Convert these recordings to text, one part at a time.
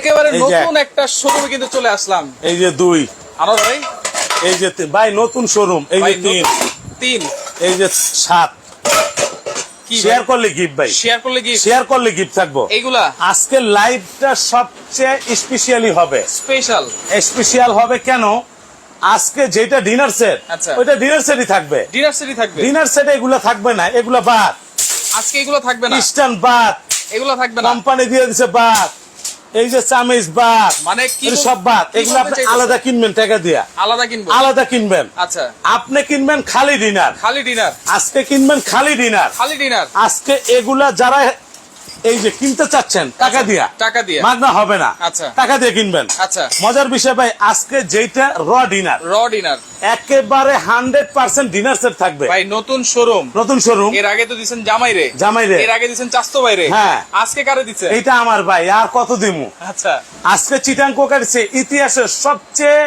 একেবারে নতুন একটা শোরুমে কিন্তু চলে আসলাম। এই যে দুই। আরও ভাই? এই যে ভাই নতুন শোরুম এই যে তিন। তিন। এই যে সাত। শেয়ার করলে গিফট ভাই। শেয়ার করলে কি শেয়ার করলে গিফট থাকব। এইগুলা? আজকে লাইভটা সবচেয়ে স্পেশালি হবে। স্পেশাল স্পেশাল হবে কেন? আজকে যেটা ডিনার সেট আচ্ছা। ওইটা ডিনার সেটই থাকবে। ডিনার সিটি থাকবে? ডিনার সেটে এগুলো থাকবে না এগুলো বাদ। আজকে এগুলো থাকবে না? ইস্টার্ন বাদ। এগুলো থাকবে না? কোম্পানি দিয়ে দিছে বাদ। এই যে চামিজ বাদ মানে কি সব বাদ এগুলো আপনি আলাদা কিনবেন টাকা দিয়া। আলাদা কিনবেন আলাদা কিনবেন। আচ্ছা। আপনি কিনবেন খালি ডিনার। খালি ডিনার। আজকে কিনবেন খালি ডিনার। খালি ডিনার। আজকে এগুলা যারা এই যে কিনতে চাচ্ছেন টাকা দিয়া। টাকা দিয়ে। মাগনা হবে না। আচ্ছা। টাকা দিয়ে কিনবেন। আচ্ছা। মজার বিষয় ভাই আজকে যেটা র ডিনার র ডিনার একেবারে হান্ড্রেড পার্সেন্ট ডিনার সেট থাকবে। ভাই নতুন শোরুম নতুন শোরুম এর আগে তো দিছেন জামাই রে। জামাই রে। এর আগে দিছেন চাস্তো ভাই রে। হ্যাঁ। আজকে কারে দিচ্ছে এইটা আমার ভাই আর কত দিমু? আচ্ছা। আজকে চিটাং কোকারিছে ইতিহাসের সবচেয়ে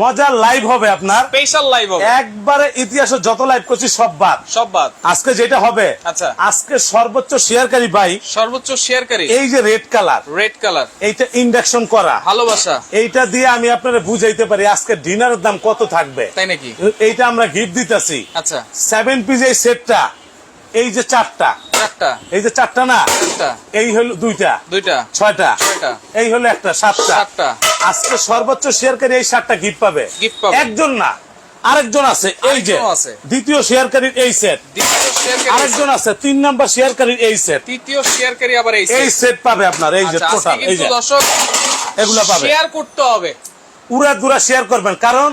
মজার লাইভ হবে আপনার। স্পেশাল লাইভ হবে। একবারে ইতিহাসে যত লাইভ করছি সব বাদ। সব বাদ। আজকে যেটা হবে আচ্ছা। আজকে সর্বোচ্চ শেয়ারকারী ভাই সর্বোচ্চ শেয়ারকারী এই যে রেড কালার রেড কালার এইটা ইন্ডাকশন করা। ভালোবাসা। এইটা দিয়ে আমি আপনারা বুঝাইতে পারি আজকে ডিনারের দাম কত থাকবে। তাই নাকি? এইটা আমরা গিফট দিতেছি। আচ্ছা। সেভেন পিস এই সেটটা এই যে চারটা। চারটা। এই যে চারটা না? এই হলো দুইটা। দুইটা। ছয়টা। এই হলো একটা সাতটা। সাতটা। আজকে সর্বোচ্চ শেয়ারকারী এই সাতটা গিফট পাবে। Gift পাবে। একজন না আরেকজন আছে এই যে। দ্বিতীয় শেয়ারকারীর এই সেট আরেকজন আছে তিন নাম্বার শেয়ারকারীর এই সেট তৃতীয় শেয়ারকারী আবার এই এই সেট পাবে আপনার এই যে আচ্ছা, টোটাল এই যে। দর্শক এগুলো পাবে। শেয়ার করতে হবে। উড়া দুরা শেয়ার করবেন কারণ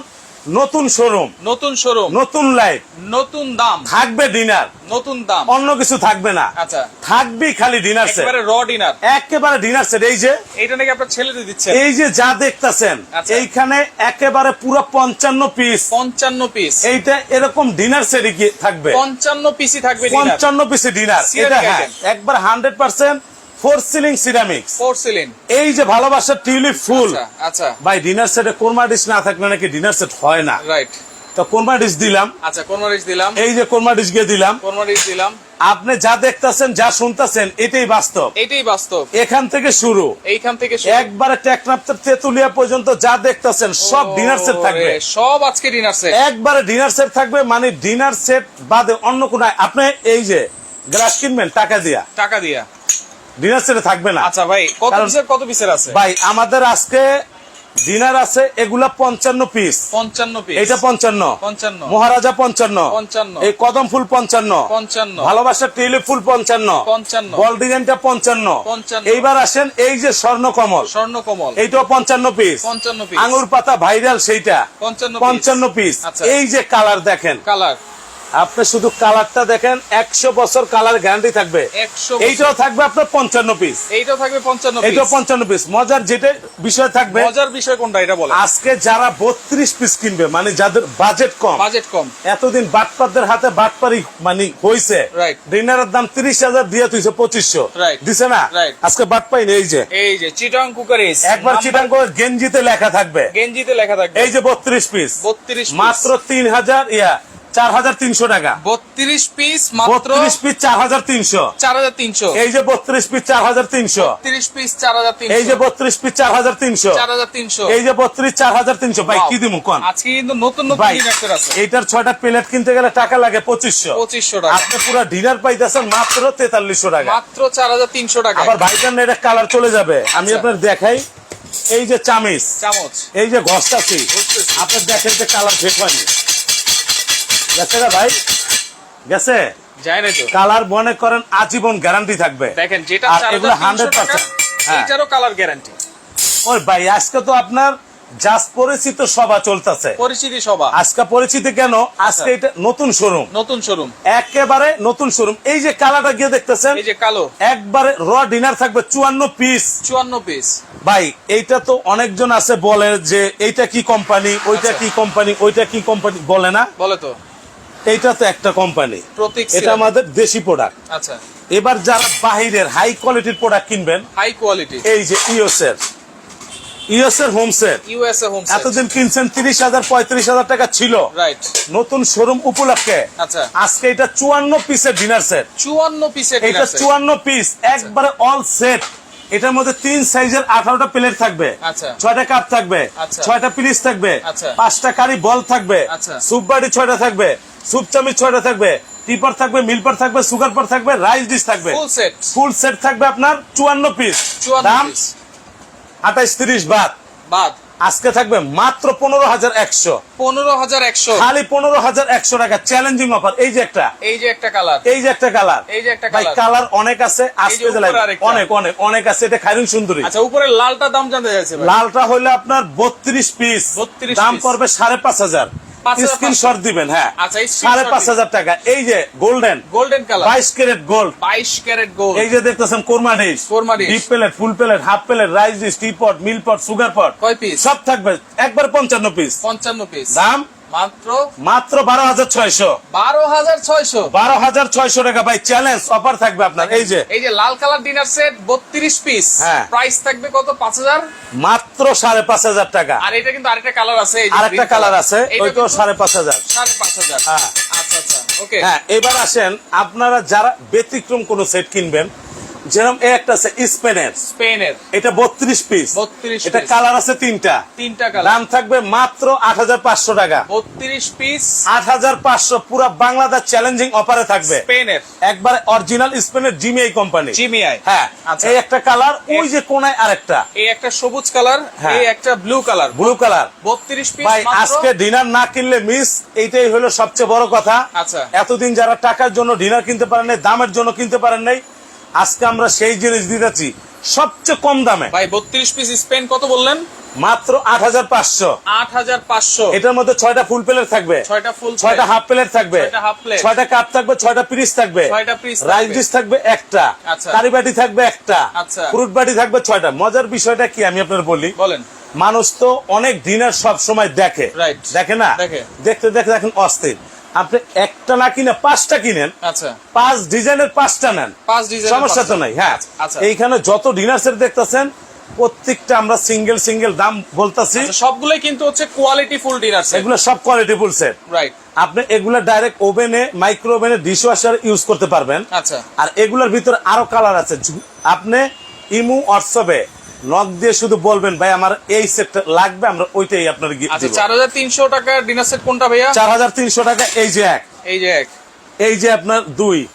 নতুন শোরুম নতুন শোরুম নতুন লাইফ নতুন দাম থাকবে ডিনার নতুন দাম। অন্য কিছু থাকবে না। আচ্ছা। থাকবে খালি ডিনার সেট একেবারে র ডিনার একেবারে ডিনার সেট এই যে এইটা নাকি আপনার ছেলেদের দিচ্ছে এই যে যা দেখতেছেন আচ্ছা। এইখানে একেবারে পুরো পঞ্চান্ন পিস পঞ্চান্ন পিস এইটা এরকম ডিনার সেটে গিয়ে থাকবে। পঞ্চান্ন পিসি থাকবে ডিনার পঞ্চান্ন পিসে ডিনার এটা হ্যাঁ একবার hundred percent porcelain ceramics porcelain এই যে ভালোবাসার টিউলিপ ফুল। আচ্ছা আচ্ছা। ভাই ডিনার সেটে কোরমা ডিশ না থাকলে নাকি ডিনার সেট হয় না। রাইট তো কোরমা ডিশ দিলাম। আচ্ছা কোরমারিচ দিলাম। এই যে কোরমা ডিশ গিয়ে দিলাম। কোরমারিচ দিলাম। আপনি যা দেখতেছেন যা শুনতেছেন এটাই বাস্তব। এটাই বাস্তব। এখান থেকে শুরু। এইখান থেকে। একবারে টেকনাফের তেতুলিয়া পর্যন্ত যা দেখতেছেন সব ডিনার সেট থাকবে। সব আজকে ডিনার সেট একবারে ডিনার সেট থাকবে মানে ডিনার সেট বাদে অন্য কোন আপনি এই যে গ্লাস কিনবেন টাকা দিয়া। টাকা দিয়া। ডিনার সেটে থাকবে না। আচ্ছা ভাই কত পিসের কত পিসের আছে? ভাই আমাদের আজকে ডিনার আছে এগুলা পঞ্চান্ন পিস পঞ্চান্ন পিস এটা পঞ্চান্ন। পঞ্চান্ন। মহারাজা পঞ্চান্ন। পঞ্চান্ন। এই কদম ফুল পঞ্চান্ন। পঞ্চান্ন। ভালোবাসা টিউলিপ ফুল পঞ্চান্ন। পঞ্চান্ন। বল ডিজাইনটা পঞ্চান্ন। পঞ্চান্ন। এইবার আসেন এই যে স্বর্ণ কমল। স্বর্ণ কমল এইটাও পঞ্চান্ন পিস পঞ্চান্ন পিস আঙুর পাতা ভাইরাল সেইটা। পঞ্চান্ন পঞ্চান্ন পিস আচ্ছা। এই যে কালার দেখেন। কালার আপনি শুধু কালারটা দেখেন একশো বছর কালার গ্যারান্টি থাকবে। এইটাও থাকবে আপনার পঞ্চান্ন পিস এইটাও থাকবে পঞ্চান্ন এইটাও পঞ্চান্ন পিস মজার যেটা বিষয় থাকবে মজার বিষয় কোনটা এটা বলে আজকে যারা বত্রিশ পিস কিনবে মানে যাদের বাজেট কম বাজেট কম। এতদিন বাটপারদের হাতে বাটপারি মানে হয়েছে ডিনারের দাম তিরিশ হাজার দিয়ে তুইছে পঁচিশশো। দিছে না? আজকে বাট পাইনি এই যে। এই যে চিটাং কুকারিস। একবার চিটাঙ্গ গেঞ্জিতে লেখা থাকবে। গেঞ্জিতে লেখা থাকবে। এই যে বত্রিশ পিস 32 piece। মাত্র তিন হাজার ইয়া চার হাজার তিনশো টাকা। বত্রিশ পিস মাত্র বত্রিশ পিস চার হাজার তিনশো। চার হাজার তিনশো। এই যে বত্রিশ পিস চার হাজার তিনশো। তিরিশ পিস চার হাজার এই যে বত্রিশ পিস চার হাজার তিনশো। চার হাজার তিনশো। এই যে বত্রিশ চার হাজার তিনশো। ভাই কি দিমু কোন? আজকে কিন্তু নতুন নতুন আছে। এইটার ছয়টা প্লেট কিনতে গেলে টাকা লাগে পঁচিশশো। পঁচিশশো টাকা। আপনি পুরো ডিনার পাইতেছেন মাত্র তেতাল্লিশশো টাকা। মাত্র চার হাজার তিনশো টাকা। আবার ভাইটার না এটা কালার চলে যাবে। আমি আচ্ছা। আপনার দেখাই। এই যে চামিচ। চামচ। এই যে ঘষটাছি ঘষতেছি। আপনার দেখেন যে কালার ফেক হয়নি। গেছে ভাই? গেছে? যায় না তো। কালার মনে করেন আজীবন গ্যারান্টি থাকবে। দেখেন যেটা আর এগুলো হাজার তিনশো 100% হ্যাঁ। এইটারও কালার গ্যারান্টি ওই ভাই আজকে তো আপনার জাস্ট পরিচিত সভা চলতেছে। পরিচিতি সভা। আজকে পরিচিতি কেন? আজকে এটা নতুন শোরুম নতুন শোরুম একেবারে নতুন শোরুম এই যে কালারটা গিয়ে দেখতেছেন এই যে কালো। একবারে র ডিনার থাকবে চুয়ান্ন পিস চুয়ান্ন পিস ভাই এইটা তো অনেকজন আছে বলে যে এইটা কি কোম্পানি ওইটা আচ্ছা। কি কোম্পানি ওইটা কি কোম্পানি বলে না? বলে তো। এইটা তো একটা কোম্পানি এটা আমাদের দেশি প্রোডাক্ট আচ্ছা। এবার যারা বাহিরের হাই কোয়ালিটির প্রোডাক্ট কিনবেন হাই কোয়ালিটি এই যে ইওস এর। ইওস হোম সেট ইউএসএ হোম এতদিন কিনছেন তিরিশ হাজার পঁয়ত্রিশ হাজার টাকা ছিল। রাইট নতুন শোরুম উপলক্ষে। আচ্ছা। আজকে এটা চুয়ান্ন পিসের ডিনার সেট চুয়ান্ন পিসের এটা চুয়ান্ন পিস একবারে অল সেট এটার মধ্যে তিন সাইজের আঠারোটা প্লেট থাকবে। আচ্ছা। ছয়টা কাপ থাকবে। আচ্ছা। ছয়টা পিলিস থাকবে। আচ্ছা। পাঁচটা কারি বল থাকবে। সুপ বাড়ি ছয়টা থাকবে। সুপ চামিচ ছয়টা থাকবে। টিপার থাকবে মিলপার থাকবে সুগার পার থাকবে রাইস ডিশ থাকবে। Full set. থাকবে আপনার চুয়ান্ন পিস। দাম আঠাইশ তিরিশ বাদ। বাদ। আজকে থাকবে মাত্র পনেরো হাজার একশো। পনেরো হাজার একশো। খালি পনেরো হাজার একশো টাকা। চ্যালেঞ্জিং অফার এই যে একটা। এই যে একটা কালার এই যে একটা কালার এই যে একটা কালার কালার অনেক আছে আজকে। অনেক অনেক অনেক আছে। এটা খাইরুন সুন্দরী। আচ্ছা উপরে লালটা দাম জানতে চাইছে লালটা হইলে আপনার বত্রিশ পিস 32 দাম। পড়বে সাড়ে পাঁচ হাজার। 5,500 স্ক্রিনশট দিবেন হ্যাঁ। আচ্ছা, সাড়ে পাঁচ হাজার টাকা। এই যে গোল্ডেন গোল্ডেন কালার বাইশ ক্যারেট গোল্ড বাইশ ক্যারেট গোল্ড এই যে দেখতেছেন korma dish. Korma dish। Deep plate full plate half plate rice dish tea pot milk pot sugar pot কয় পিস সব থাকবে। একবার পঞ্চান্ন পিস পঞ্চান্ন পিস দাম? মাত্র মাত্র বারো হাজার ছয়শো। বারো হাজার ছয়শো। বারো হাজার ছয়শো টাকা। ভাই চ্যালেঞ্জ অফার থাকবে আপনার। এই যে। এই যে লাল কালার ডিনার সেট বত্রিশ পিস হ্যাঁ। প্রাইস থাকবে কত? পাঁচ হাজার? মাত্র সাড়ে পাঁচ হাজার টাকা। আর এটা কিন্তু আরেকটা কালার আছে আরেকটা কালার আছে ওইটাও সাড়ে পাঁচ হাজার। সাড়ে পাঁচ হাজার। হ্যাঁ। আচ্ছা আচ্ছা। ওকে হ্যাঁ এবার আসেন আপনারা যারা ব্যতিক্রম কোন সেট কিনবেন যেরকম এই একটা আছে স্পেনের। স্পেনের। এটা বত্রিশ পিস 32 এটা কালার আছে তিনটা। তিনটা কালার দাম থাকবে মাত্র আট হাজার পাঁচশো টাকা। বত্রিশ পিস আট হাজার পাঁচশো পুরো বাংলাদেশ চ্যালেঞ্জিং অফারে থাকবে। স্পেনের। একবার অরিজিনাল স্পেনের জিমিআই কোম্পানি জিমিআই হ্যাঁ। এই একটা কালার ওই যে কোনায় আরেকটা। এই একটা সবুজ কালার। এই একটা ব্লু কালার ব্লু কালার বত্রিশ পিস ভাই আজকে ডিনার না কিনলে মিস এইটাই হলো সবচেয়ে বড় কথা। আচ্ছা। এতদিন যারা টাকার জন্য ডিনার কিনতে পারেন নাই দামের জন্য কিনতে পারেন নাই আজকে আমরা সেই জিনিস দিতেছি সবচেয়ে কম দামে। ভাই বত্রিশ পিস স্পেন কত বললেন? মাত্র আট হাজার পাঁচশো। আট হাজার পাঁচশো। এটার মধ্যে ছয়টা ফুল প্লেট থাকবে। ছয়টা ফুল ছয়টা হাফ প্লেট থাকবে। ছয়টা কাপ থাকবে ছয়টা পিরিচ থাকবে। রাইস। ডিশ থাকবে। একটা। আচ্ছা। কারি বাটি থাকবে একটা। আচ্ছা। ফ্রুট বাটি থাকবে ছয়টা। মজার বিষয়টা কি আমি আপনার বলি? বলেন। মানুষ তো অনেক ডিনার সব সময় দেখে. দেখে না? দেখে। দেখতে দেখে দেখেন অস্থির। আপনি একটা না কিনে পাঁচটা কিনেন আচ্ছা। পাঁচ ডিজাইনের পাঁচটা নেন। পাঁচ ডিজাইন সমস্যা তো নাই হ্যাঁ। আচ্ছা এইখানে যত ডিনার সেট দেখতেছেন প্রত্যেকটা আমরা সিঙ্গেল সিঙ্গেল দাম বলতাছি। আচ্ছা, সবগুলোই কিন্তু হচ্ছে কোয়ালিটি ফুল ডিনার সেট এগুলো সব কোয়ালিটি ফুল সেট রাইট আপনি এগুলো ডাইরেক্ট ওভেনে মাইক্রো ওভেনে ডিশ ওয়াশার ইউজ করতে পারবেন। আচ্ছা। আর এগুলোর ভিতরে আরও কালার আছে। আপনি ইমু হোয়াটসঅ্যাপে নক দিয়ে শুধু বলবেন ভাই আমার এই সেট লাগবে আমরা ওইটাই আপনার আচ্ছা চার হাজার তিনশো টাকা ডিনার সেট কোনটা ভাইয়া? চার হাজার তিনশো টাকা এই যে এক। এই যে এক। এই যে আপনার দুই।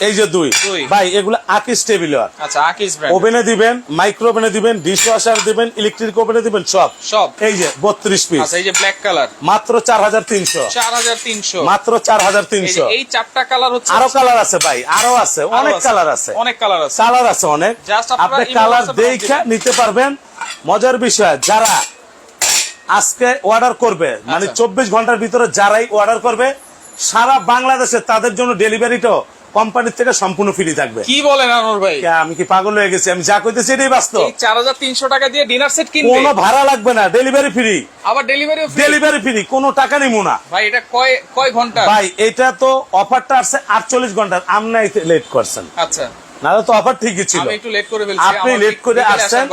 এই যে দুই। ভাই এগুলো আকিস টেবিল আচ্ছা আকিস ব্র্যান্ড ওভেনে দিবেন মাইক্রো ওভেনে দিবেন ডিশ ওয়াশার দিবেন ইলেকট্রিক ওভেনে দিবেন সব। সব। এই যে বত্রিশ পিস আচ্ছা এই যে ব্ল্যাক কালার মাত্র চার হাজার তিনশো। মাত্র চার হাজার এই তিনশো এই চারটা কালার হচ্ছে আরও কালার আছে ভাই আরও আছে অনেক কালার আছে। অনেক কালার আছে। কালার আছে অনেক। আপনি কালার দেখে নিতে পারবেন। মজার বিষয় যারা আজকে অর্ডার করবে মানে আচ্ছা। চব্বিশ ঘণ্টার ভিতরে যারাই অর্ডার করবে সারা বাংলাদেশে তাদের জন্য ডেলিভারিটাও কোম্পানির থেকে সম্পূর্ণ ফ্রি থাকবে। কি বলেন আনোর ভাই? আমি কি পাগল হয়ে গেছি? আমি যা কইতেছি এটাই বাস্তব। চার হাজার তিনশো টাকা দিয়ে ডিনার সেট কিনবে? কোনো ভাড়া লাগবে না ডেলিভারি ফ্রি আবার ডেলিভারি ডেলিভারি ফ্রি কোনো টাকা নিবো না। ভাই এটা কয় কয় ঘণ্টা? ভাই এটা তো অফারটা আসছে আটচল্লিশ ঘণ্টার আপনি লেট করছেন আচ্ছা। নাহলে তো অফার ঠিকই ছিল। লেট করে আপনি লেট করে আসছেন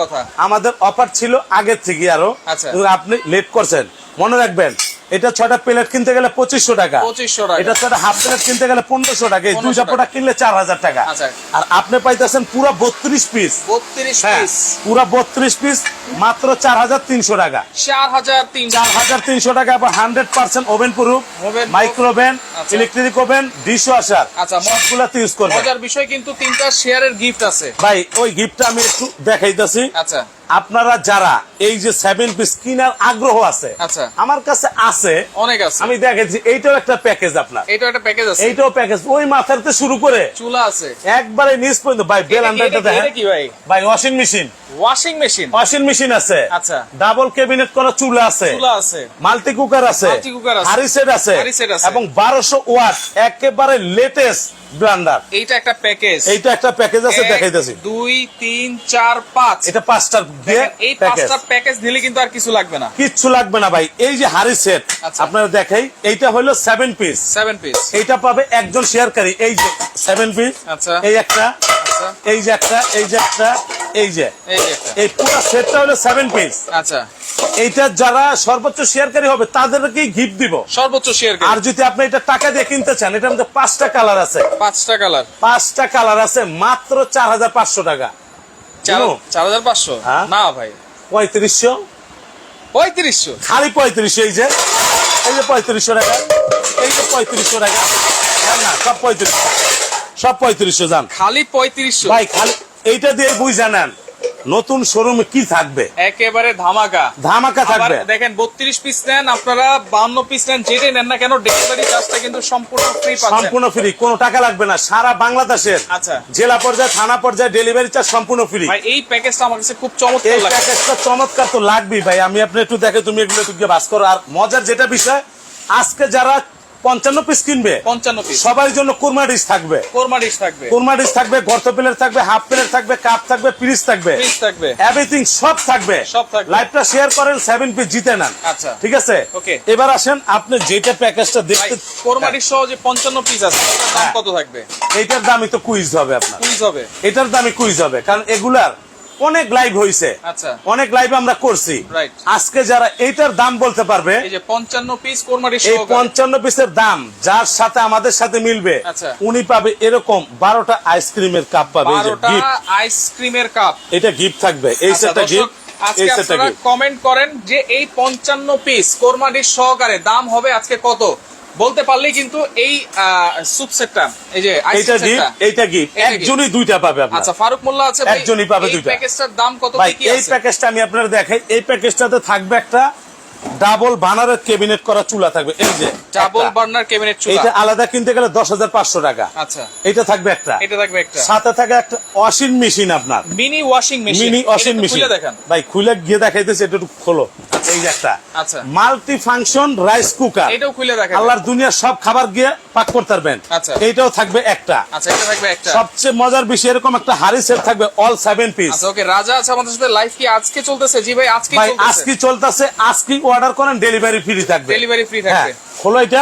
আমাদের অফার ছিল আগের থেকে আরও। আচ্ছা। আপনি লেট করছেন। মনে রাখবেন এটা ছয়টা প্লেট কিনতে গেলে পঁচিশশো টাকা। 2500 টাকা। এটা ছয়টা হাফ প্লেট কিনতে গেলে পনেরোশো টাকা। এই 1500 দুইটা প্রোডাক্ট কিনলে চার হাজার টাকা। আচ্ছা। আর আপনি পাইতেছেন পুরো বত্রিশ পিস বত্রিশ হ্যাঁ পিস পুরো বত্রিশ পিস মাত্র চার হাজার তিনশো টাকা। চার হাজার চার হাজার তিনশো টাকা আবার hundred percent oven proof micro oven আচ্ছা। ইলেকট্রিক ওভেন ডিশ ওয়াশার আচ্ছা, ম- সবগুলাতে ইউজ করবেন। বিষয় কিন্তু তিনটা শেয়ারের গিফট আছে। ভাই ওই গিফটটা আমি একটু দেখাইতেছি। আচ্ছা। আপনারা যারা এই যে সেভেন পিস কিনার আগ্রহ আছে আচ্ছা। আমার কাছে আছে। অনেক আছে। আমি দেখেছি এইটাও একটা প্যাকেজ আপনার। একটা প্যাকেজ আছে। এইটাও প্যাকেজ ওই মাথাতে শুরু করে চুলা আছে। একবারে নিচ পর্যন্ত। ভাই বেল আন্ডারটা দেখেন। কি ভাই? ভাই washing machine washing machine washing machine আছে। আচ্ছা। ডাবল ক্যাবিনেট করা চুলা আছে। চুলা আছে। মাল্টি কুকার আছে। Multi cooker আছে। হারি সেট আছে। আছে। এবং বারোশো ওয়াট একেবারে লেটেস্ট ব্লান্ডার এইটা একটা প্যাকেজ এইটা একটা প্যাকেজ আছে দেখাইতেছি। দুই তিন চার পাঁচ। এটা পাঁচটার দিয়ে দেখেন, এই পাঁচটা প্যাকেজ দিলে কিন্তু আর কিছু লাগবে না। কিচ্ছু লাগবে না ভাই। এই যে হারি সেট আচ্ছা। আপনারা দেখাই এইটা হলো সেভেন পিস সেভেন পিস এইটা পাবে একজন শেয়ারকারী এই যে সেভেন পিস আচ্ছা। এই একটা এই যে একটা এই যে একটা এই যে। এই যে একটা। এই পুরো সেটটা হলো সেভেন পিস এইটা যারা সর্বোচ্চ শেয়ারকারী হবে তাদেরকেই গিফট দিব। সর্বোচ্চ শেয়ার আর যদি আপনি এটা টাকা দিয়ে কিনতে চান এটার মধ্যে পাঁচটা কালার আছে। পাঁচটা কালার পাঁচটা কালার আছে মাত্র চার হাজার পাঁচশো টাকা। চার হাজার পাঁচশো? হ্যাঁ? না ভাই। পঁয়ত্রিশশো? পঁয়ত্রিশশো? খালি পঁয়ত্রিশশো এই যে। এই যে পঁয়ত্রিশশো টাকা। এই যে পঁয়ত্রিশশো টাকা। না, সব পঁয়ত্রিশশো। সব পঁয়ত্রিশশো যান খালি পঁয়ত্রিশশো। ভাই খালি এইটা দিয়ে বুঝে নেন। নতুন শোরুমে কি থাকবে? একেবারে ধামাকা। ধামাকা থাকবে। দেখেন বত্রিশ পিস নেন আপনারা বান্ন পিস নেন যেটাই নেন না কেন ডেলিভারি চার্জটা কিন্তু সম্পূর্ণ ফ্রি সম্পূর্ণ ফ্রি কোনো টাকা লাগবে না সারা বাংলাদেশের আচ্ছা। জেলা পর্যায়ে থানা পর্যায়ে ডেলিভারি চার্জ সম্পূর্ণ ফ্রি ভাই এই প্যাকেজটা আমার কাছে খুব চমৎকার এই প্যাকেজটা চমৎকার তো লাগবেই ভাই। আমি আপনি একটু দেখে তুমি এগুলো একটু গিয়ে বাস করো। আর মজার যেটা বিষয় আজকে যারা পঞ্চান্ন পিস কিনবে। পঞ্চান্ন পিস সবার জন্য কোরমা ডিশ থাকবে। কোরমা ডিশ থাকবে। কোরমা ডিশ থাকবে গর্ত প্লেট থাকবে হাফ প্লেট থাকবে কাপ থাকবে পিস থাকবে। পিস থাকবে। এভরিথিং সব থাকবে। সব থাকবে। লাইভটা শেয়ার করেন সেভেন পিস জিতে নেন। আচ্ছা। ঠিক আছে? Okay. এবার আসেন আপনি যেটা প্যাকেজটা দেখতে কোরমা ডিশ সহ যে পঞ্চান্ন পিস আছে এটার দাম হ্যাঁ। কত থাকবে? এটার দামই তো কুইজ হবে আপনার। কুইজ হবে। এটার দামই কুইজ হবে কারণ এগুলার অনেক লাইভ হয়েছে আচ্ছা। অনেক লাইভ আমরা করছি। আজকে যারা এইটার দাম বলতে পারবে এই পঞ্চান্ন পিস এই পঞ্চান্ন পিসের দাম যার সাথে আমাদের সাথে মিলবে আচ্ছা। উনি পাবে এরকম বারোটা আইসক্রিমের কাপ পাবে। আইসক্রিমের কাপ এটা গিফট থাকবে। এই সেটটা গিফট আজকে আপনারা কমেন্ট করেন যে এই পঞ্চান্ন পিস কোরমা ডিশ সহকারে দাম হবে আজকে কত? বলতে পারলেই কিন্তু এই সুপসেটটা এই যে এইটা আইসক্রিম গিফট গিফট এটা gift। একজনই দুইটা পাবে আপনি আচ্ছা ফারুক মোল্লা আছে ভাই, একজনই পাবে দুইটা। প্যাকেজটার দাম কত কি এই প্যাকেজটা আমি আপনাদের দেখাই এই প্যাকেজটাতে থাকবে একটা ডাবল বানারের কেবিনেট করা চুলা থাকবে। এই যে ডাবল। বার্নার ক্যাবিনেট চুলা। এটা আলাদা কিনতে গেলে দশ হাজার পাঁচশো টাকা। আচ্ছা। এটা থাকবে একটা। এটা থাকবে একটা। সাথে থাকে একটা ওয়াশিং মেশিন আপনার। Mini washing machine mini washing machine খুলে দেখেন। ভাই খুলে গিয়ে দেখাইতেছে এটা একটু খোলো। এই যে একটা। আচ্ছা। মাল্টি ফাংশন রাইস কুকার এটাও খুলে দেখেন আল্লাহর দুনিয়ার সব খাবার গিয়ে পাক করতে পারবেন। আচ্ছা। এইটাও থাকবে একটা। আচ্ছা এটা থাকবে একটা। সবচেয়ে মজার বিষয় এরকম একটা হাড়ি সেট থাকবে অল সেভেন পিস আচ্ছা ওকে রাজা আছে আমাদের সাথে। লাইভ কি আজকে চলতেছে? জি ভাই আজকে ভাই চলতেছে। আজকে চলতেছে আজকে অর্ডার করেন ডেলিভারি ফ্রি থাকবে। ডেলিভারি ফ্রি হ্যাঁ থাকবে খোলো এটা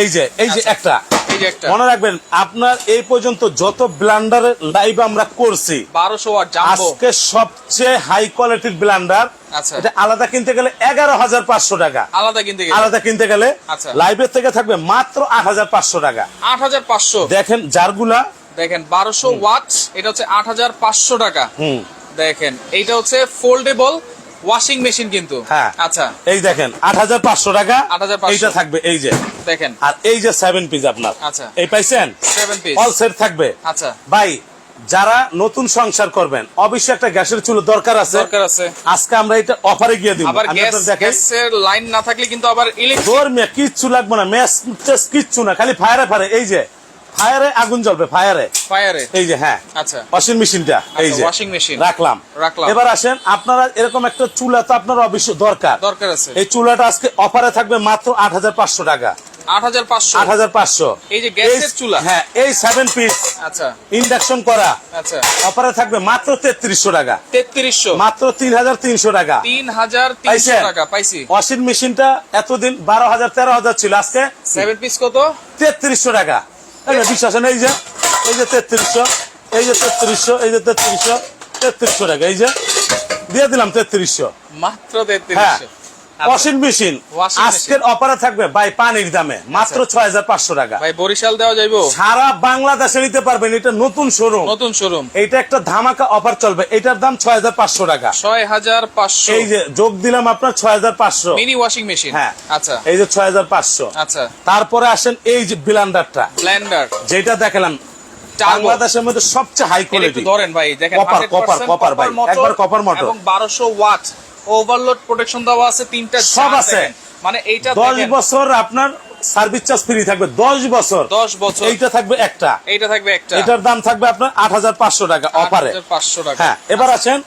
এই যে এই যে আচ্ছা। একটা। এই যে একটা। মনে রাখবেন আপনার এই পর্যন্ত যত ব্লান্ডারের লাইভ আমরা করছি বারোশো আজকে সবচেয়ে হাই কোয়ালিটির ব্লান্ডার আচ্ছা। এটা আলাদা কিনতে গেলে এগারো হাজার পাঁচশো টাকা। আলাদা কিনতে গেলে। আলাদা কিনতে গেলে আচ্ছা। লাইভের থেকে থাকবে মাত্র আট হাজার পাঁচশো টাকা। আট হাজার পাঁচশো। দেখেন জারগুলা। দেখেন বারোশো ওয়াট এটা হচ্ছে আট হাজার পাঁচশো টাকা। হুম। দেখেন এইটা হচ্ছে ফোল্ডেবল ওয়াশিং মেশিন কিন্তু। হ্যাঁ। আচ্ছা। এই দেখেন আট হাজার পাঁচশো টাকা। 8,500 এইটা থাকবে এই যে। দেখেন। আর এই যে সেভেন পিস আপনার। আচ্ছা। এই পাইছেন? সেভেন পিস অল সেট থাকবে। আচ্ছা। ভাই যারা নতুন সংসার করবেন অবশ্যই একটা গ্যাসের চুলো দরকার আছে। দরকার আছে। আজকে আমরা এটা অফারে গিয়ে দিব। আবার গ্যাসের লাইন না থাকলে কিন্তু আবার ইলেকট্রিক কিচ্ছু লাগবে না। টেস কিচ্ছু না। খালি ফায়ারে ফায়ারে। এই যে ফায়ারে আগুন জ্বলবে ফায়ারে ফায়ারে এই যে হ্যাঁ। আচ্ছা। ওয়াশিং মেশিনটা এই আচ্ছা, যে। washing machine। রাখলাম। রাখলাম। এবার আসেন আপনারা এরকম একটা চুলা তো আপনার অবশ্যই দরকার। দরকার আছে। এই চুলাটা আজকে অফারে থাকবে মাত্র আট হাজার পাঁচশো টাকা। আট হাজার পাঁচশো? আট হাজার পাঁচশো। এই যে গ্যাসের চুলা। এই সেভেন পিস ইন্ডাকশন করা। থাকবে মাত্র তেত্রিশশো টাকা। তেত্রিশশো? মাত্র তিন হাজার তিনশো টাকা। তিন হাজার টাকা পাইছি। ওয়াশিং মেশিনটা এতদিন বারো হাজার তেরো হাজার ছিল। আজকে সেভেন পিস কত? তেত্রিশশো টাকা। যে বিশ্বাস হয়? এই যে এই যে তেত্রিশশো এই যে তেত্রিশশো এই যে তেত্রিশশো তেত্রিশশো টাকা এই যে দিয়ে দিলাম তেত্রিশশো মাত্র হ্যাঁ তেত্রিশশো ওয়াশিং মেশিন। আজকের থাকবে ভাই পানির দামে। মাত্র ছয় হাজার পাঁচশো টাকা। ভাই বরিশাল দেওয়া যাইবো? সারা বাংলাদেশে নিতে পারবেন এটা নতুন শোরুম নতুন শোরুম এইটা একটা ধামাকা অফার চলবে। এটার দাম ছয় হাজার পাঁচশো টাকা। ছয় হাজার পাঁচশো। এই যে যোগ দিলাম আপনার ছয় হাজার পাঁচশো। মিনি ওয়াশিং মেশিন হ্যাঁ। আচ্ছা। এই যে ছয় হাজার পাঁচশো। আচ্ছা। তারপরে আসেন এই যে ব্লেন্ডারটা ব্লেন্ডার যেটা দেখালাম বাংলাদেশের মধ্যে সবচেয়ে হাই কোয়ালিটি ধরেন ভাই দেখেন 100% copper, copper ভাই, একবার copper motor। এবং বারোশো ওয়াট ওভারলোড প্রোটেকশন দেওয়া আছে তিনটা সব আছে। মানে এইটা দশ দেখেন, বছর আপনার সার্ভিস চার্জ ফ্রি থাকবে দশ বছর। দশ বছর। এইটা থাকবে একটা। এইটা থাকবে একটা। এটার দাম থাকবে আপনার আট হাজার পাঁচশো টাকা অফারে পাঁচশো টাকা। হ্যাঁ এবার আছেন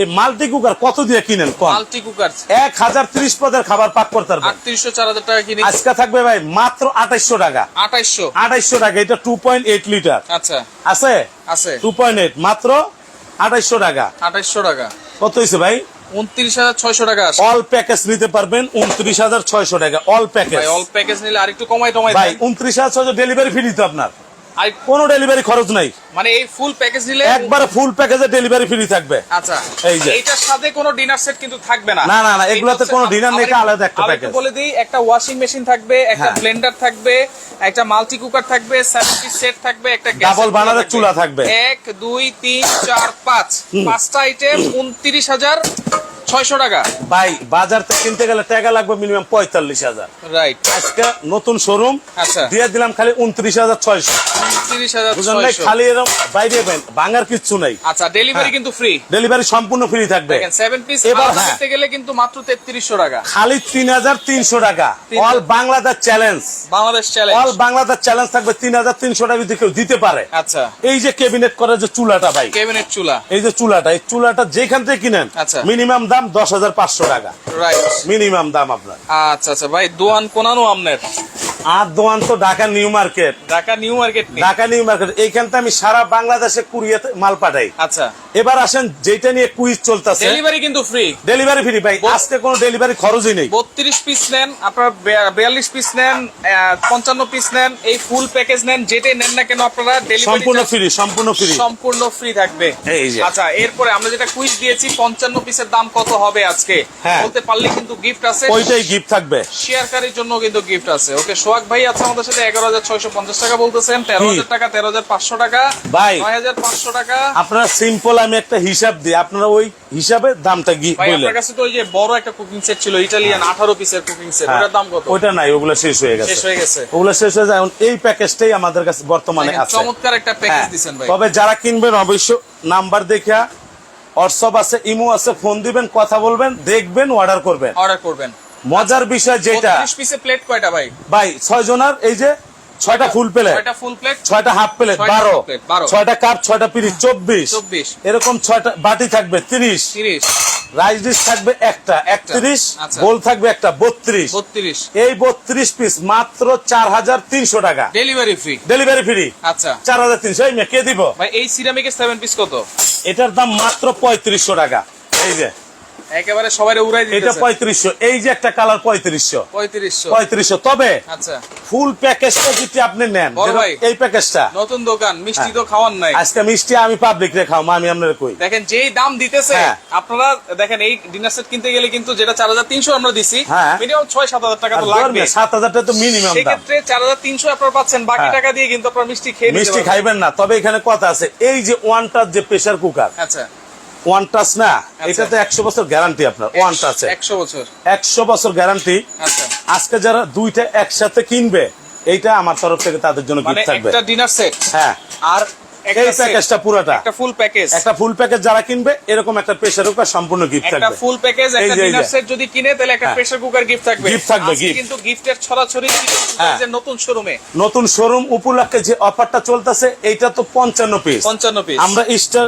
এই মাল্টি কুকার কত দিয়ে কিনেন মাল্টি কুকার এক হাজার ত্রিশ পদের খাবার পাক করতে পারবেন আটত্রিশশো চার হাজার টাকা কিনে। আজকে থাকবে ভাই মাত্র আঠাইশশো টাকা। আঠাইশশো। আঠাইশশো টাকা এটা টু পয়েন্ট এইট লিটার আচ্ছা। আছে? আছে। টু পয়েন্ট এইট মাত্র আঠাইশশো টাকা। আঠাইশশো টাকা। কত হয়েছে ভাই? উনত্রিশ হাজার ছয়শো টাকা অল প্যাকেজ নিতে পারবেন উনত্রিশ হাজার ছয়শো টাকা অল প্যাকেজ অল প্যাকেজ নিলে আরেকটু কমাই টমাই উনত্রিশ হাজার ছয়শো ডেলিভারি ফ্রি তো আপনার। আর কোনো ডেলিভারি খরচ নাই মানে এই ফুল প্যাকেজ নিলে একবারে ফুল প্যাকেজে ডেলিভারি ফ্রি থাকবে আচ্ছা এই যে। এইটার সাথে কোনো ডিনার সেট কিন্তু থাকবে না না, না, না, এগুলাতে কোনো dinner নেই, আলাদা একটা package। বলে দিই একটা ওয়াশিং মেশিন থাকবে একটা হ্যাঁ। ব্লেন্ডার থাকবে একটা মাল্টি কুকার থাকবে সেভেন পিস সেট থাকবে একটা Double burner-এর চুলা থাকবে। এক দুই তিন চার পাঁচ পাঁচটা আইটেম উনত্রিশ হাজার ছয়শো টাকা। ভাই বাজার থেকে কিনতে গেলে টাকা লাগবে মিনিমাম পঁয়তাল্লিশ হাজার। রাইট আজকে নতুন শোরুম আচ্ছা। দিয়ে দিলাম খালি উনত্রিশ হাজার ছয়শো। উনত্রিশ হাজার বুঝলেন নাই? ছয়শো। খালি এরকম বাইরে ভাঙার কিচ্ছু নাই। আচ্ছা ডেলিভারি হ্যাঁ। কিন্তু ফ্রি ডেলিভারি সম্পূর্ণ ফ্রি থাকবে। সেভেন পিস এবার আলাদা হ্যাঁ। গেলে কিন্তু মাত্র তেত্রিশশো টাকা। খালি তিন হাজার তিনশো টাকা। All Bangladesh challenge Bangladesh all challenge Bangladesh challenge থাকবে তিন হাজার তিনশো টাকা যদি কেউ দিতে পারে। আচ্ছা। এই যে ক্যাবিনেট করে যে চুলাটা ভাই। ক্যাবিনেট চুলা। এই যে চুলাটা এই চুলাটা যেখান থেকে কিনেন আচ্ছা। মিনিমাম দাম দশ হাজার পাঁচশো টাকা। মিনিমাম দাম আপনার। আচ্ছা আচ্ছা। ভাই দোয়ান কোনানো আমনের? আর দোয়ান তো Dhaka New Market. Dhaka New Market Dhaka New Market এইখানটা আমি সারা বাংলাদেশে কুরিয়াতে মাল পাঠাই। আচ্ছা। এবার আসেন যেটা নিয়ে কুইজ চলতেছে। ডেলিভারি কিন্তু ফ্রি ডেলিভারি ফ্রি ভাই। আজকে কোনো ডেলিভারি খরচই নেই। বত্রিশ পিস নেন আপনার বিয়াল্লিশ পিস নেন পঞ্চান্ন পিস নেন এই ফুল প্যাকেজ নেন যেটাই নেন না কেন আপনারা ডেলিভারি সম্পূর্ণ ফ্রি সম্পূর্ণ ফ্রি সম্পূর্ণ ফ্রি থাকবে। এই যে। আচ্ছা এরপরে আমরা যেটা কুইজ দিয়েছি পঞ্চান্ন পিসের দাম কত হবে আজকে? হ্যাঁ। বলতে পারলে কিন্তু গিফট আছে। ওইটাই গিফট থাকবে। শেয়ারকারীর জন্য কিন্তু গিফট আছে। ওকে সোহাগ ভাই আছে আমাদের সাথে এগারো হাজার ছয়শো পঞ্চাশ টাকা বলতেছেন তেরো হাজার টাকা তেরো হাজার পাঁচশো টাকা ভাই। নয় হাজার পাঁচশো টাকা। আপনারা সিম্পল আমি একটা হিসাব দিই আপনারা ওই হিসাবে দামটা গি ভাই আপনার কাছে তো ওই যে বড় একটা কুকিং সেট ছিল ইটালিয়ান আঠারো পিসের কুকিং সেট হ্যাঁ, ওটার দাম কত? ওইটা নাই ওগুলো শেষ হয়ে গেছে। শেষ হয়ে গেছে। ওগুলো শেষ হয়ে যায় এই প্যাকেজটাই আমাদের কাছে বর্তমানে আছে। চমৎকার একটা প্যাকেজ হ্যাঁ, দিছেন ভাই। তবে যারা কিনবেন অবশ্য নাম্বার দেখা হোয়াটসঅ্যাপ আছে ইমো আছে ফোন দিবেন কথা বলবেন দেখবেন অর্ডার করবেন। অর্ডার করবেন। মজার বিষয় যেটা পিসে প্লেট কয়টা ভাই? ভাই ছয় জনার এই যে ছয়টা ফুল প্লেট কয়টা ফুল প্লেট ছয়টা হাফ প্লেট বারো। ছয়টা কাপ ছয়টা পিরিচ চব্বিশ। 24 এরকম ছয়টা বাটি থাকবে তিরিশ। 30 রাইস ডিশ থাকবে একটা একত্রিশ। আচ্ছা। বোল থাকবে একটা বত্রিশ। 32 এই বত্রিশ পিস মাত্র চার হাজার তিনশো টাকা। ডেলিভারি ফ্রি ডেলিভারি ফ্রি আচ্ছা। চার হাজার তিনশো এই মেয়ে কে দিব? ভাই এই সিরামিকের 7 পিস কত? এটার দাম মাত্র পঁয়ত্রিশশো টাকা। এই যে একেবারে সবাই উড়াই এটা দিতেছে পঁয়ত্রিশশো এই যে একটা কালার পঁয়ত্রিশশো 3500 পঁয়ত্রিশশো তবে আচ্ছা ফুল প্যাকেজটা যদি আপনি নেন। এই প্যাকেজটা নতুন দোকান মিষ্টি হ্যাঁ। তো নাই আজকে মিষ্টি আমি পাবলিক রে খাও আমি কই দেখেন যেই দাম দিতেছে হ্যাঁ। আপনারা দেখেন এই ডিনার সেট কিনতে গেলে কিন্তু যেটা চার হাজার তিনশো আমরা দিছি। মিনিমাম ছয় সাত হাজার টাকা তো লাগবে সাত হাজার টাকা তো মিনিমাম দাম সেক্ষেত্রে চার হাজার তিনশো আপনারা পাচ্ছেন বাকি হ্যাঁ। টাকা দিয়ে কিন্তু আপনারা মিষ্টি খেয়ে মিষ্টি খাইবেন না তবে এখানে কথা আছে এই যে ওয়ান টাচ যে প্রেসার কুকার আচ্ছা ওয়ান টাচ না? এটাতে একশো বছর গ্যারান্টি আপনার ওয়ান টাচে একশো বছর। একশো বছর গ্যারান্টি আচ্ছা। আজকে যারা দুইটা একসাথে কিনবে এইটা আমার তরফ থেকে তাদের জন্য মানে গিফট থাকবে। একটা ডিনার সেট হ্যাঁ। আর এই প্যাকেজটা পুরোটা। একটা ফুল প্যাকেজ একটা ফুল প্যাকেজ যারা কিনবে এরকম একটা প্রেসার কুকার সম্পূর্ণ গিফট একটা ফুল প্যাকেজ একটা ডিনার সেট যদি কিনে তাহলে একটা। প্রেসার কুকার গিফট থাকবে। Gift থাকবে, কিন্তু গিফটের ছড়াছড়ি হ্যাঁ। যে নতুন শোরুমে নতুন শোরুম উপলক্ষে যে অফারটা চলতেছে এইটা তো পঞ্চান্ন পিস পঞ্চান্ন পিস আমরা স্টার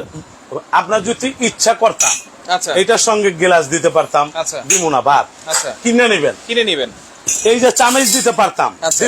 আপনার যদি ইচ্ছা করতাম এটার এইটার সঙ্গে গ্লাস দিতে পারতাম আচ্ছা। দিমুনা ভাত আচ্ছা। কিনে নেবেন। কিনে নিবেন। এই যে চামচ দিতে পারতাম আচ্ছা।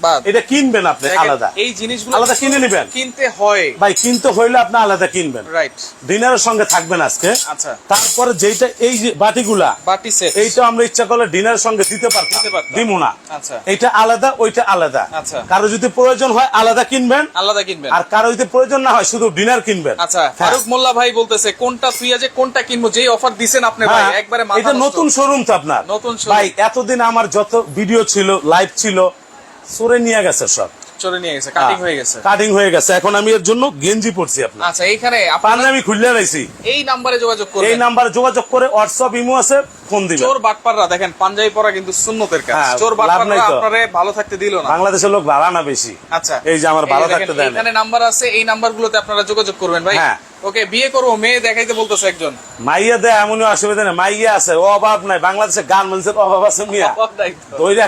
বাদ। এটা কিনবেন আপনি আলাদা। এই জিনিসগুলো আলাদা কিনে নিবেন। কিনতে হয়। ভাই কিনতে হইলে আপনি আলাদা কিনবেন। রাইট ডিনারের সঙ্গে থাকবেন আজকে। আচ্ছা। তারপরে যেটা এই যে বাটিগুলা বাটি সেট এইটা আমরা ইচ্ছা করলে ডিনারের সঙ্গে দিতে পারতাম। দিতে পারতাম। দিমুনা আচ্ছা। এইটা আলাদা ওইটা আলাদা। আচ্ছা। কারও যদি প্রয়োজন হয় আলাদা কিনবেন। আলাদা কিনবেন। আর কারও যদি প্রয়োজন না হয় শুধু ডিনার কিনবেন। আচ্ছা হ্যাঁ। ফারুক মোল্লা ভাই বলতেছে কোনটা তুই আজ কোনটা কিনবো? যেই অফার দিছেন আপনি ভাই হ্যাঁ, একবারে এটা নতুন শোরুম তো আপনার। নতুন showroom। ভাই এতদিন আমার যত ভিডিও ছিল লাইভ ছিল সরে নিয়ে গেছে সব। চলে নিয়ে গেছে কাটিং হয়ে গেছে। কাটিং হয়ে গেছে। এখন আমি এর জন্য গেঞ্জি পড়ছি আপনার। আচ্ছা এইখানে আপনারা পাঞ্জাবি খুললে রাইছি। এই নাম্বারে যোগাযোগ এই করবেন নাম্বারে যোগাযোগ করে হোয়াটসঅ্যাপ ইমো আছে ফোন দিবেন। চোর বাটপাররা দেখেন পাঞ্জাবি পরা কিন্তু সুন্নতের কাজ। হ্যাঁ, চোর বাটপাররা আপনারে ভালো থাকতে দিল না। বাংলাদেশের লোক ভাড়া না বেশি। আচ্ছা। এই যে আমার ভালো থাকতে দেয় এখানে নাম্বার আছে এই নাম্বারগুলোতে আপনারা যোগাযোগ করবেন ভাই। হ্যাঁ। ওকে বিয়ে করব মেয়ে দেখাইতে বলতেছে একজন। মাইয়া দেয় এমনই অসুবিধা নেই। মাইয়া আছে অভাব নাই। বাংলাদেশে গার্মেন্টসের অভাব আছে মিয়া।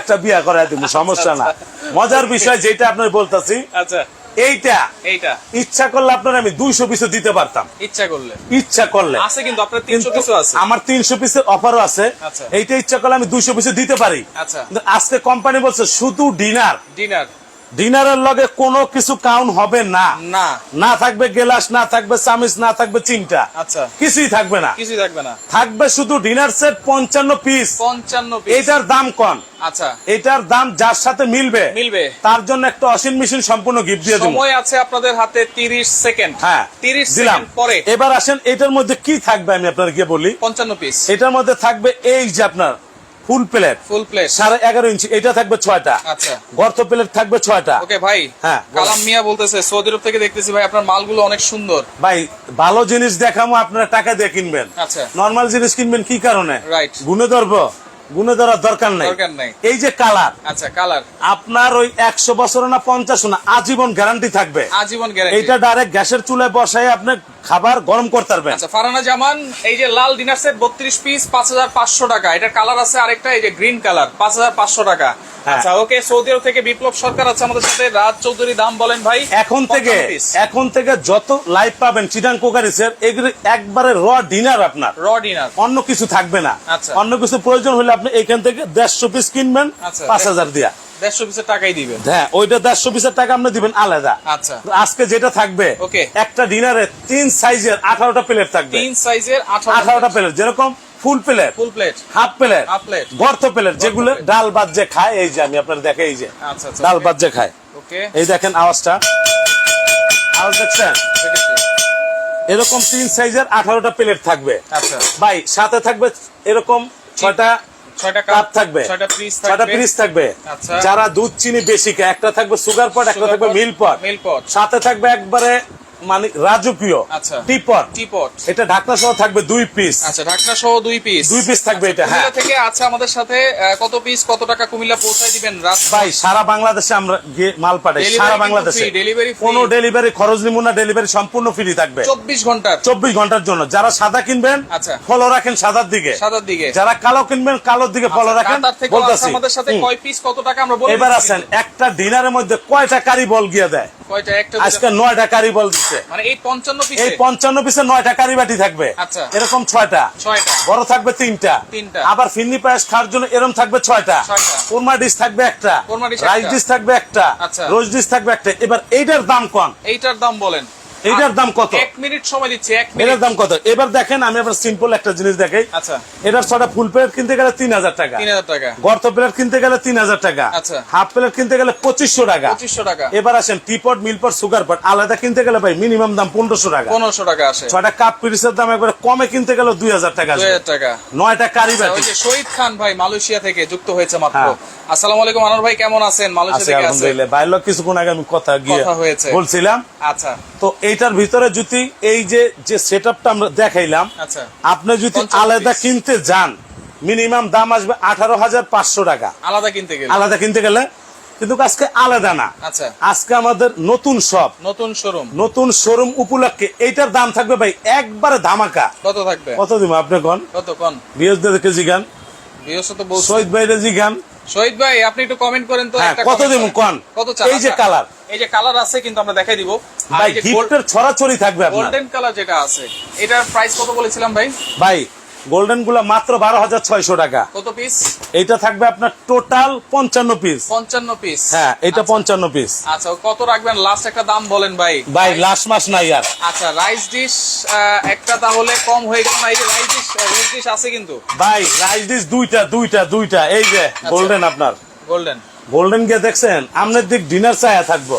একটা বিয়া করাই দিব সমস্যা না। মজার বিষয় যেটা আপনার বলতেছি আচ্ছা। এইটা এইটা। ইচ্ছা করলে আপনার আমি দুইশো পিসও দিতে পারতাম। ইচ্ছা করলে। ইচ্ছা করলে। আছে কিন্তু আপনার তিনশো কিছু আছে। আমার তিনশো পিসের অফারও আছে। আচ্ছা। এইটা ইচ্ছা করলে আমি দুইশো পিসে দিতে পারি। আচ্ছা। আজকে কোম্পানি বলছে শুধু ডিনার ডিনার ডিনারের লগে কোনো কিছু কাউন্ট হবে না। না। না থাকবে গেলাস না থাকবে চামিচ না থাকবে চিনটা আচ্ছা। কিছুই থাকবে না। কিছুই থাকবে না। থাকবে শুধু ডিনার সেট পঞ্চান্ন পিস পঞ্চান্ন এটার দাম কম। আচ্ছা। এটার দাম যার সাথে মিলবে মিলবে। তার জন্য একটা ওয়াশিং মেশিন সম্পূর্ণ গিফট দিয়ে দেবো। সময় আছে আপনাদের হাতে তিরিশ সেকেন্ড হ্যাঁ তিরিশ দিলাম। পরে। এবার আসেন এটার মধ্যে কি থাকবে আমি আপনার গিয়ে বলি। পঞ্চান্ন পিস এটার মধ্যে থাকবে এই যে আপনার ফুল প্লেট। Full plate. সাড়ে এগারো ইঞ্চি। এটা থাকবে ছয়টা। আচ্ছা। গর্ত প্লেট থাকবে ছয়টা। ওকে ভাই হ্যাঁ, কালাম মিয়া বলতেছে সৌদি আরব থেকে দেখতেছি ভাই আপনার মালগুলো অনেক সুন্দর। ভাই ভালো জিনিস দেখামো আপনারা টাকা দিয়ে কিনবেন। আচ্ছা। নর্মাল জিনিস কিনবেন কি কারণে? Right. গুনে ধরবো। গুনে ধরার দরকার নাই। এই যে কালার। আচ্ছা কালার। আপনার ওই একশো বছর না পঞ্চাশ না আজীবন গ্যারান্টি থাকবে। আজীবন গ্যারান্টি এইটা ডাইরেক্ট গ্যাসের চুলায় বসায় আপনি খাবার গরম করতে পারবেন। আচ্ছা ফারানা জামান এই যে লাল ডিনার সেট বত্রিশ পিস পাঁচ হাজার পাঁচশো টাকা। এটার কালার আছে আরেকটা এই যে গ্রিন কালার পাঁচ হাজার পাঁচশো টাকা। হ্যাঁ। আচ্ছা ওকে সৌদি আরব থেকে বিপ্লব সরকার আছে আমাদের সাথে। রাজ চৌধুরী দাম বলেন ভাই এখন থেকে এখন থেকে যত লাইভ পাবেন চিটাং কোকারিসের এগুলি একবারে র ডিনার আপনার। র ডিনার অন্য কিছু থাকবে না। আচ্ছা। অন্য কিছু প্রয়োজন হলে আপনি এখান থেকে দেড়শো পিস কিনবেন আচ্ছা। পাঁচ হাজার দিয়া। দেড়শো পিসের টাকাই দিবেন। হ্যাঁ ওইটা দেড়শো পিসের টাকা আপনি দিবেন আলাদা। আচ্ছা। আজকে যেটা থাকবে. একটা ডিনারে তিন সাইজের আঠারোটা প্লেট থাকবে। তিন সাইজের আঠারোটা প্লেট। যেরকম full plate full plate. Half plate Half plate। গর্ত প্লেট যেগুলো ডাল বাদ যে খায় এই যে আমি আপনার দেখে এই যে আচ্ছা আচ্ছা ডাল বাদ যে খায়। ওকে। এই দেখেন আওয়াজটা। আওয়াজ দেখছেন? এরকম তিন সাইজের আঠারোটা প্লেট থাকবে। আচ্ছা। ভাই সাথে থাকবে এরকম ছয়টা কাপ থাকবে। ছয়টা পিস থাকবে। পিস থাকবে। আচ্ছা। যারা দুধ চিনি বেশি একটা থাকবে সুগার পট একটা থাকবে মিল পট মিল পট সাথে থাকবে একবারে মানে রাজকীয়। আচ্ছা। টিপট। টিপট। এটা ঢাকনা সহ থাকবে দুই পিস আচ্ছা ঢাকনা সহ দুই পিস দুই piece থাকবে এটা, হ্যাঁ। থেকে আছে আমাদের সাথে কত পিস কত টাকা কুমিল্লা পৌঁছায় দিবেন? রাত ভাই সারা বাংলাদেশে আমরা মাল পাঠাই সারা বাংলাদেশে। free। কোনো ডেলিভারি খরচ নিব না ডেলিভারি সম্পূর্ণ ফ্রি থাকবে। চব্বিশ ঘণ্টার। চব্বিশ ঘণ্টার জন্য। যারা সাদা কিনবেন আচ্ছা। ফলো রাখেন সাদার দিকে। সাদার দিকে। যারা কালো কিনবেন কালোর দিকে ফলো আচ্ছা, রাখেন কাতার থেকে বলতেছি। আমাদের সাথে। কয় পিস কত টাকা আমরা বলে এবার আছেন একটা ডিনারের মধ্যে কয়টা কারি বল গিয়ে দেয়? আজকে নয়টা কারি বল দিচ্ছে মানে এই পঞ্চান্ন পিসে নয়টা কারি বাটি থাকবে। আচ্ছা। এরকম ছয়টা। বড় থাকবে তিনটা। তিনটা। আবার ফিন্নি পায়েস খাওয়ার জন্য এরকম থাকবে ছয়টা। কোরমা ডিশ থাকবে একটা। রাইস ডিশ থাকবে একটা। আচ্ছা। রোজ ডিশ থাকবে একটা। এবার এইটার দাম কম এইটার দাম বলেন। এইটার দাম কত? এক মিনিট সময় দিচ্ছি এক এটার দাম কত? এবার দেখেন আমি আবার সিম্পল একটা জিনিস দেখাই। আচ্ছা। এটার ছটা ফুল প্লেট কিনতে গেলে তিন হাজার টাকা। তিন হাজার টাকা। গর্ত প্লেট কিনতে গেলে তিন হাজার টাকা। আচ্ছা। হাফ প্লেট কিনতে গেলে পঁচিশশো টাকা। পঁচিশশো টাকা। এবার আসেন টিপট মিলপট সুগার পট আলাদা কিনতে গেলে ভাই মিনিমাম দাম পনেরোশো টাকা। পনেরোশো টাকা আসে। ছয়টা কাপ পিরিসের দাম একবারে কমে কিনতে গেলে দুই হাজার টাকা দুই হাজার টাকা। নয়টা কারি আচ্ছা, বাটি শহীদ খান ভাই মালয়েশিয়া থেকে যুক্ত হয়েছে মাত্র। হ্যাঁ। আসসালামু আলাইকুম আনোয়ার ভাই কেমন আছেন? মালয়েশিয়া থেকে আছে আলহামদুলিল্লাহ। বাইরের কিছুক্ষণ আগে আমি কথা গিয়ে কথা হয়েছে। বলছিলাম। আচ্ছা। তো এইটার ভিতরে যদি এই যে যে সেট আমরা দেখাইলাম আচ্ছা। আপনি যদি আলাদা কিনতে যান মিনিমাম দাম আসবে আঠারো হাজার পাঁচশো টাকা। আলাদা কিনতে গেলে। আলাদা কিনতে গেলে কিন্তু আজকে আলাদা না। আচ্ছা। আজকে আমাদের নতুন সব নতুন শোরুম নতুন শোরুম উপলক্ষে এইটার দাম থাকবে ভাই একবারে ধামাকা। কত থাকবে? কত দিব আপনি কন? কত কোন? বৃহস্পতি কেজি গান। বৃহস্পতি তো বলছি। শহীদ ভাই জি গান। শহীদ ভাই আপনি একটু কমেন্ট করেন তো হ্যাঁ, কত দিবো করেন। কত এই যে কালার। এই যে কালার আছে কিন্তু আমরা দেখাই দিব। ভাই গিফটের ছড়াছড়ি থাকবে আপনার। গোল্ডেন কালার যেটা আছে এটার প্রাইস কত বলেছিলাম ভাই? ভাই গোল্ডেনগুলা মাত্র বারো হাজার ছয়শো টাকা। কত পিস এইটা থাকবে আপনার টোটাল পঞ্চান্ন পিস পঞ্চান্ন পিস হ্যাঁ এটা পঞ্চান্ন পিস আচ্ছা কত রাখবেন? লাস্ট একটা দাম বলেন ভাই। ভাই লাস্ট মাস নাই আর। আচ্ছা রাইস ডিশ একটা তাহলে কম হয়ে গেল না? এই যে রাইস ডিশ রাইস ডিশ আছে কিন্তু। ভাই রাইস ডিশ দুইটা দুইটা দুইটা। এই যে আচ্ছা। গোল্ডেন আপনার। গোল্ডেন গোল্ডেন গিয়ে দেখছেন? আমনের দিক ডিনার চায়া থাকব।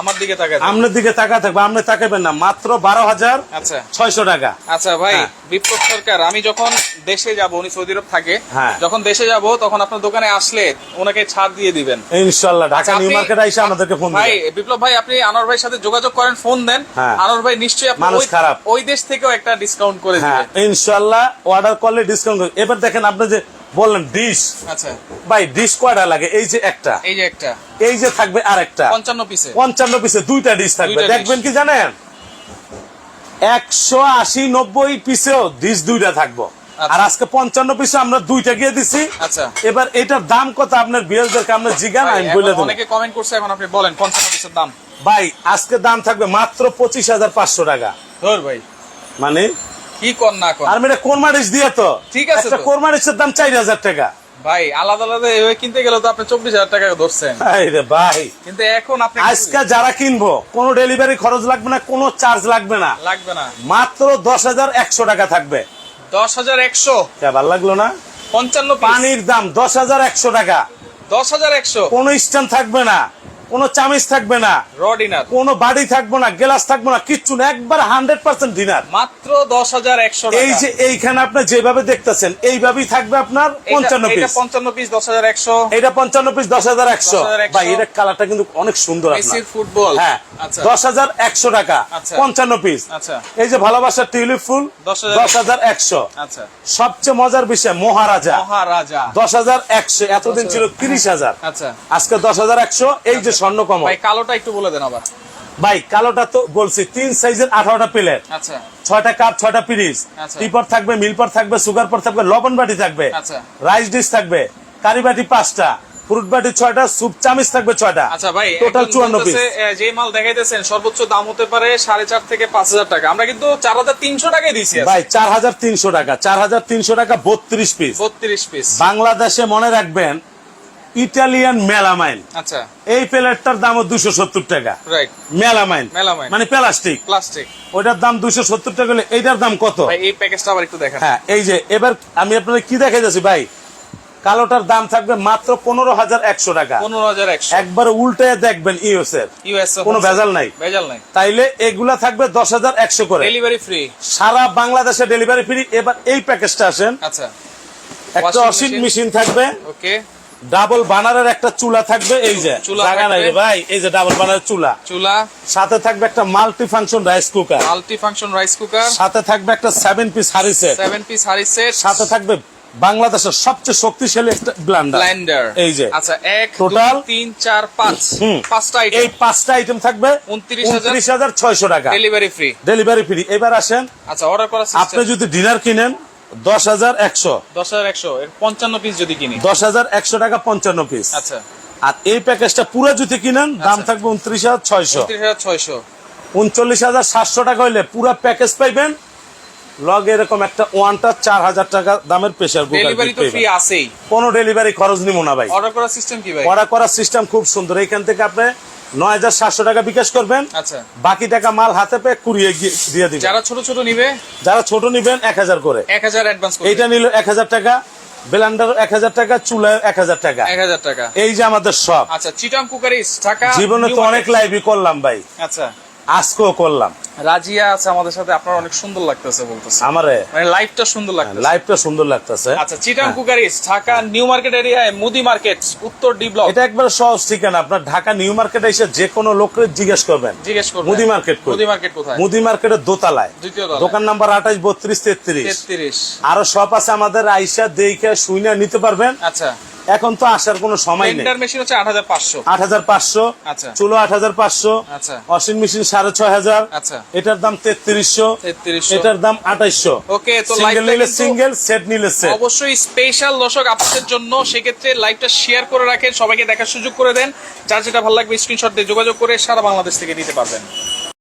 আমার দিকে আমনের দিকে তাকা থাকব। আপনি তাকাবেন না মাত্র বারো হাজার আচ্ছা। ছয়শো টাকা। আচ্ছা ভাই হ্যাঁ। বিপ্লব সরকার আমি যখন দেশে যাব উনি সৌদি আরব থাকে হ্যাঁ। যখন দেশে যাব তখন আপনার দোকানে আসলে ওনাকে ছাড় দিয়ে দিবেন। ইনশাল্লাহ ঢাকা আচ্ছা, নিউ মার্কেট আইসা আমাদেরকে ফোন ভাই বিপ্লব ভাই আপনি আনোয়ার ভাইয়ের সাথে যোগাযোগ করেন ফোন দেন। হ্যাঁ। আনোয়ার ভাই নিশ্চয়ই আপনি মানুষ খারাপ। ওই দেশ থেকেও একটা ডিসকাউন্ট করে হ্যাঁ দিবে। ইনশাল্লাহ অর্ডার করলে ডিসকাউন্ট এবার দেখেন আপনি যে বললেন ডিশ। আচ্ছা। ভাই ডিশ কয়টা লাগে? এই যে একটা। এই যে একটা। এই যে থাকবে আর একটা পঞ্চান্ন পিসে পঞ্চান্ন পিসে দুইটা ডিশ থাকবে। দেখবেন কি জানেন? একশো আশি নব্বই পিসেও ডিশ দুইটা থাকব। আচ্ছা। আর আজকে পঞ্চান্ন পিসে আমরা দুইটা গিয়ে দিছি। আচ্ছা। এবার এটার দাম কত আপনার বিয়ারদেরকে আমরা জিগান আমি বলে দেবো। অনেকে কমেন্ট করছে এখন আপনি বলেন পঞ্চান্ন পিসের দাম। ভাই আজকে দাম থাকবে মাত্র পঁচিশ হাজার পাঁচশো টাকা। ধর ভাই। মানে কি কর না কর? আর মেয়েটা কোরমা ডিশ দিয়ে তো? ঠিক আছে একটা তো। কোরমা ডিশের দাম চার হাজার টাকা। ভাই আলাদা আলাদা এভাবে কিনতে গেলে তো আপনি চব্বিশ হাজার টাকা ধরছেন। ভাই। কিন্তু এখন আপনি আজকে যারা কিনবো কোনো ডেলিভারি খরচ লাগবে না কোনো চার্জ লাগবে না। লাগবে না। মাত্র দশ হাজার একশো টাকা থাকবে। দশ হাজার একশো? কে ভালো লাগল না? পঞ্চান্ন পানি পানির দাম দশ হাজার একশো টাকা। দশ হাজার একশো? কোনো স্ট্যান্ড থাকবে না। কোনো চামিচ থাকবে না। রডিনার কোনো বাড়ি থাকবে না গ্লাস থাকবে না কিচ্ছু না একবার হান্ড্রেড পার্সেন্ট ডিনার মাত্র দশ হাজার একশো এই যে এইখানে আপনি যেভাবে দেখতেছেন এইভাবেই থাকবে আপনার পঞ্চান্ন পিস পঞ্চান্ন পিস দশ হাজার একশো। এটা পঞ্চান্ন পিস দশ হাজার একশো। ভাই এটা কালারটা কিন্তু অনেক সুন্দর ফুটবল হ্যাঁ আচ্ছা। দশ হাজার একশো টাকা আচ্ছা। পঞ্চান্ন পিস আচ্ছা। এই যে ভালোবাসার টিউলিপ ফুল দশ হাজার একশো। আচ্ছা। সবচেয়ে মজার বিষয় মহারাজা। মহারাজা। দশ হাজার একশো এতদিন ছিল তিরিশ হাজার। আচ্ছা। আজকে দশ হাজার একশো এই যে স্বর্ণ কমল। ভাই কালোটা একটু বলে দেন আবার। ভাই কালোটা তো বলছি তিন সাইজের আঠারোটা প্লেট। আচ্ছা। ছয়টা কাপ ছয়টা পিরিস আচ্ছা। টিপট থাকবে মিলপট থাকবে সুগার পট থাকবে লবণ বাটি থাকবে। আচ্ছা। রাইস ডিশ থাকবে কারি বাটি পাঁচটা ফ্রুট বাটি ছয়টা স্যুপ চামিচ থাকবে ছয়টা। আচ্ছা ভাই টোটাল চুয়ান্ন পিস যে মাল দেখাইতেছেন সর্বোচ্চ দাম হতে পারে সাড়ে চার থেকে পাঁচ হাজার টাকা। আমরা কিন্তু চার হাজার তিনশো টাকায় দিয়েছি ভাই চার হাজার তিনশো টাকা চার হাজার তিনশো টাকা বত্রিশ পিস বত্রিশ পিস বাংলাদেশে মনে রাখবেন ইটালিয়ান মেলামাইন আচ্ছা। এই প্লেটটার দাম দুশো সত্তর টাকা। Right melamine melamine. মানে প্লাস্টিক। প্লাস্টিক। ওইটার দাম দুশো সত্তর টাকা হলে এইটার দাম কত? এই প্যাকেজটা আবার একটু দেখেন। হ্যাঁ এই যে এবার আমি আপনাদের কি দেখাই যাচ্ছি ভাই? কালোটার দাম থাকবে মাত্র পনেরো হাজার একশো টাকা। পনেরো হাজার একশো। একবার উল্টে দেখবেন ইউএস এর ইউএস কোনো ভেজাল নাই। ভেজাল নাই। তাইলে এগুলা থাকবে দশ হাজার একশো করে। ডেলিভারি ফ্রি সারা বাংলাদেশে ডেলিভারি ফ্রি এবার এই প্যাকেজটা আসেন। আচ্ছা। একটা machine? মেশিন থাকবে। ওকে ডাবল বানারের একটা চুলা থাকবে এই যে। জায়গা নাই ভাই এই যে ডাবল বানারের চুলা। চুলা। সাথে থাকবে একটা multi function rice cooker multi function rice cooker সাথে থাকবে একটা সেভেন পিস হারি সেট সেভেন পিস হারি সেট সাথে থাকবে বাংলাদেশের সবচেয়ে শক্তিশালী একটা ব্লান্ডার ব্লেন্ডার এই যে। আচ্ছা এক? দুই, তিন চার পাঁচ। পাঁচটা এই পাঁচটা আইটেম থাকবে উনত্রিশ হাজার। ছয়শো টাকা। ডেলিভারি ফ্রি ডেলিভারি ফ্রি এবার আসেন। আচ্ছা অর্ডার করার আপনি যদি ডিনার কিনেন দশ হাজার একশো। দশ হাজার একশো পঞ্চান্ন পিস যদি কিনি। দশ হাজার একশো টাকা পঞ্চান্ন পিস আচ্ছা। আর এই প্যাকেজটা পুরো যদি কিনেন দাম আচ্ছা। থাকবে উনত্রিশ হাজার ছয়শো। ছয়শো। উনচল্লিশ হাজার সাতশো টাকা হইলে পুরো প্যাকেজ পাইবেন। লগে এরকম একটা ওয়ানটা চার হাজার টাকা দামের প্রেশার ডেলিভারি তো ফ্রি আছেই। কোনো ডেলিভারি খরচ নিব না ভাই। অর্ডার করার সিস্টেম কি ভাই? অর্ডার করার সিস্টেম খুব সুন্দর। এখান থেকে আপনি নয় হাজার সাতশো টাকা বিকাশ করবেন। আচ্ছা। বাকি টাকা মাল হাতে পেয়ে কুড়িয়ে দিয়ে দিবেন। যারা ছোট ছোট নিবে? যারা ছোট নিবেন এক হাজার করে। এক হাজার অ্যাডভান্স এইটা নিল এক হাজার টাকা ব্লেন্ডার এক হাজার টাকা চুলায় এক হাজার টাকা। এক হাজার টাকা। এই যে আমাদের সব। আচ্ছা চিটাং কুকারি ঢাকা জীবনে তো অনেক। লাইভই করলাম ভাই। আচ্ছা। আজকেও করলাম। রাজিয়া আছে আমাদের সাথে আপনার অনেক সুন্দর লাগতেছে বলতেছে। আমারে? মানে লাইফটা সুন্দর লাগতেছে। লাইভটা সুন্দর লাগতেছে। আচ্ছা Chittagong cookeries Dhaka New Market এরিয়ায় মুদি মার্কেট উত্তর ডি ব্লক এটা একবার সহজ ঠিকানা। আপনার ঢাকা নিউ মার্কেট এসে যে কোনো লোকের জিজ্ঞেস করবেন। জিজ্ঞেস করবেন। মুদি মার্কেট কই? মুদি মার্কেট কোথায়? মুদি মার্কেটের দোতলায়। দ্বিতীয়। দোকান নাম্বার আঠাশ বত্রিশ তেত্রিশ। তেত্রিশ। আরও সব আছে আমাদের আইসা দেখে শুনে নিতে পারবেন। আচ্ছা। এখন তো আসার কোনো সময় নেই। ব্লেন্ডার মেশিন হচ্ছে আট হাজার পাঁচশো। আট হাজার পাঁচশো আচ্ছা। চুলো আট হাজার পাঁচশো আচ্ছা। ওয়াশিং মেশিন সাড়ে ছয় হাজার আচ্ছা। এটার দাম তেত্রিশশো তেত্রিশশো। এটার দাম আঠাইশো ওকে তো নিলে সিঙ্গেল সেট নিলে সেট অবশ্যই স্পেশাল দর্শক আপনাদের জন্য সেক্ষেত্রে লাইভটা শেয়ার করে রাখেন সবাইকে দেখার সুযোগ করে দেন। যার যেটা ভালো লাগবে স্ক্রিনশট দিয়ে যোগাযোগ করে সারা বাংলাদেশ থেকে নিতে পারবেন।